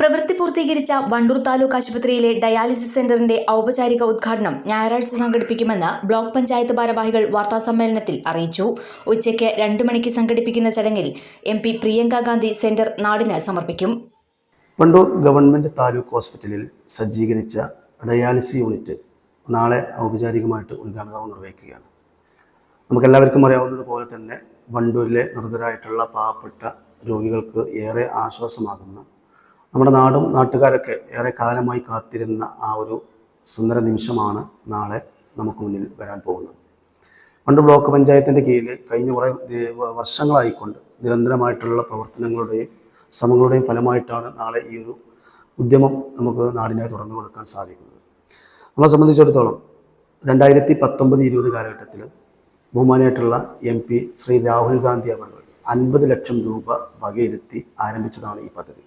പ്രവൃത്തി പൂർത്തീകരിച്ച വണ്ടൂർ താലൂക്ക് ആശുപത്രിയിലെ ഡയാലിസിസ് സെന്ററിന്റെ ഔപചാരിക ഉദ്ഘാടനം ഞായറാഴ്ച സംഘടിപ്പിക്കുമെന്ന് ബ്ലോക്ക് പഞ്ചായത്ത് ഭാരവാഹികൾ വാർത്താസമ്മേളനത്തിൽ അറിയിച്ചു. ഉച്ചയ്ക്ക് രണ്ട് മണിക്ക് സംഘടിപ്പിക്കുന്ന ചടങ്ങിൽ M P Priyanka Gandhi centre നാടിന് സമർപ്പിക്കും. വണ്ടൂർ ഗവൺമെന്റ് താലൂക്ക് ഹോസ്പിറ്റലിൽ സജ്ജീകരിച്ച ഡയാലിസിസ് യൂണിറ്റ് നാളെ ഔപചാരികമായിട്ട് ഉദ്ഘാടനം നിർവഹിക്കുകയാണ്. നമുക്കെല്ലാവർക്കും അറിയാവുന്നതുപോലെ തന്നെ വണ്ടൂരിലെ നിർദ്ധരായിട്ടുള്ള പാവപ്പെട്ട രോഗികൾക്ക് ഏറെ ആശ്വാസമാകുന്ന നമ്മുടെ നാടും നാട്ടുകാരൊക്കെ ഏറെ കാലമായി കാത്തിരുന്ന ആ ഒരു സുന്ദര നിമിഷമാണ് നാളെ നമുക്ക് മുന്നിൽ വരാൻ പോകുന്നത്. പണ്ട് ബ്ലോക്ക് പഞ്ചായത്തിന്റെ കീഴിൽ കഴിഞ്ഞ കുറേ വർഷങ്ങളായിക്കൊണ്ട് നിരന്തരമായിട്ടുള്ള പ്രവർത്തനങ്ങളുടെയും ശ്രമങ്ങളുടെയും ഫലമായിട്ടാണ് നാളെ ഈ ഒരു ഉദ്യമം നമുക്ക് നാടിനായി തുറന്നു കൊടുക്കാൻ സാധിക്കുന്നത്. നമ്മളെ സംബന്ധിച്ചിടത്തോളം രണ്ടായിരത്തി പത്തൊമ്പത് ഇരുപത് കാലഘട്ടത്തിൽ ബഹുമാനായിട്ടുള്ള എം പി ശ്രീ രാഹുൽ ഗാന്ധി അവർ അൻപത് ലക്ഷം രൂപ വകയിരുത്തി ആരംഭിച്ചതാണ് ഈ പദ്ധതി.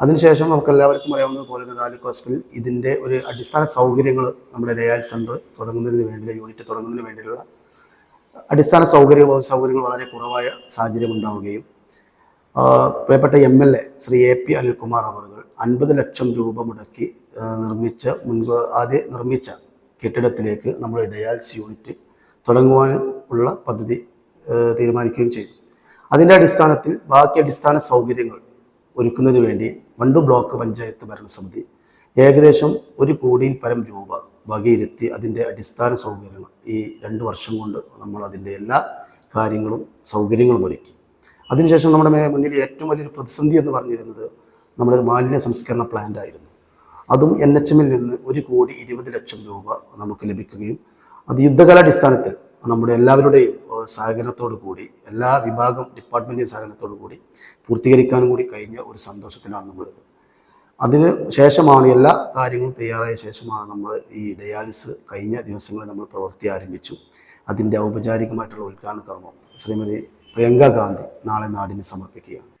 അതിനുശേഷം നമുക്ക് എല്ലാവർക്കും അറിയാവുന്നത് പോലെ താലൂക്ക് ഹോസ്പിറ്റൽ ഇതിന്റെ ഒരു അടിസ്ഥാന സൗകര്യങ്ങൾ നമ്മുടെ ഡയാലിസ് സെന്റർ തുടങ്ങുന്നതിന് വേണ്ടിയുള്ള യൂണിറ്റ് തുടങ്ങുന്നതിന് വേണ്ടിയുള്ള അടിസ്ഥാന സൗകര്യ സൗകര്യങ്ങൾ വളരെ കുറവായ സാഹചര്യം ഉണ്ടാവുകയും പ്രിയപ്പെട്ട M L A Shri A P Anilkumar അവർ അൻപത് ലക്ഷം രൂപ മുടക്കി നിർമ്മിച്ച മുൻപ് ആദ്യം നിർമ്മിച്ച കെട്ടിടത്തിലേക്ക് നമ്മൾ ഡയാൽസ് യൂണിറ്റ് തുടങ്ങുവാൻ ഉള്ള പദ്ധതി തീരുമാനിക്കുകയും ചെയ്തു. അതിന്റെ അടിസ്ഥാനത്തിൽ ബാക്കി അടിസ്ഥാന സൗകര്യങ്ങൾ ഒരുക്കുന്നതിന് വേണ്ടി വണ്ടു ബ്ലോക്ക് പഞ്ചായത്ത് ഭരണസമിതി ഏകദേശം ഒരു കോടിയിൽ പരം രൂപ വകയിരുത്തി അതിന്റെ അടിസ്ഥാന സൗകര്യങ്ങൾ ഈ രണ്ട് വർഷം കൊണ്ട് നമ്മൾ അതിന്റെ എല്ലാ കാര്യങ്ങളും സൗകര്യങ്ങളും ഒരുക്കി. അതിനുശേഷം നമ്മുടെ മുന്നിൽ ഏറ്റവും വലിയൊരു പ്രതിസന്ധി എന്ന് പറഞ്ഞിരുന്നത് നമ്മുടെ മാലിന്യ സംസ്കരണ പ്ലാന്റ് ആയിരുന്നു. അതും എൻ എച്ച് എമ്മിൽ നിന്ന് ഒരു കോടി ഇരുപത് ലക്ഷം രൂപ നമുക്ക് ലഭിക്കുകയും അത് യുദ്ധകാലാടിസ്ഥാനത്തിൽ നമ്മുടെ എല്ലാവരുടെയും സഹകരണത്തോടു കൂടി എല്ലാ വിഭാഗം ഡിപ്പാർട്ട്മെന്റിന്റെ സഹകരണത്തോടു കൂടി പൂർത്തീകരിക്കാനും കൂടി കഴിഞ്ഞ ഒരു സന്തോഷത്തിലാണ് നമ്മൾ അതിന് ശേഷമാണ് എല്ലാ കാര്യങ്ങളും തയ്യാറായ ശേഷമാണ് നമ്മൾ ഈ ഡയാലിസ് കഴിഞ്ഞ ദിവസങ്ങളിൽ നമ്മൾ പ്രവൃത്തി ആരംഭിച്ചു. അതിന്റെ ഔപചാരികമായിട്ടുള്ള ഉദ്ഘാടന കർമ്മം ശ്രീമതി പ്രിയങ്ക ഗാന്ധി നാളെ നാടിന് സമർപ്പിക്കുകയാണ്.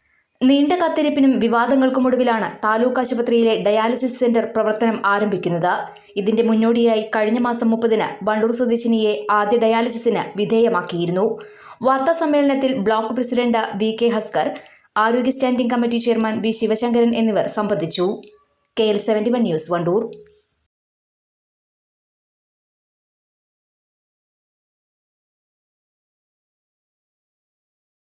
നീണ്ട കാത്തിരിപ്പിനും വിവാദങ്ങൾക്കുമൊടുവിലാണ് താലൂക്ക് ആശുപത്രിയിലെ ഡയാലിസിസ് സെന്റർ പ്രവർത്തനം ആരംഭിക്കുന്നത്. ഇതിന്റെ മുന്നോടിയായി കഴിഞ്ഞ മാസം മുപ്പതിന് വണ്ടൂർ സ്വദേശിനിയെ ആദ്യ ഡയാലിസിസിന് വിധേയമാക്കിയിരുന്നു. വാർത്താ സമ്മേളനത്തിൽ block president V K Haskar ആരോഗ്യ standing committee chairman V Sivasankaran എന്നിവർ സംബന്ധിച്ചു. K L seventy one news Wandoor.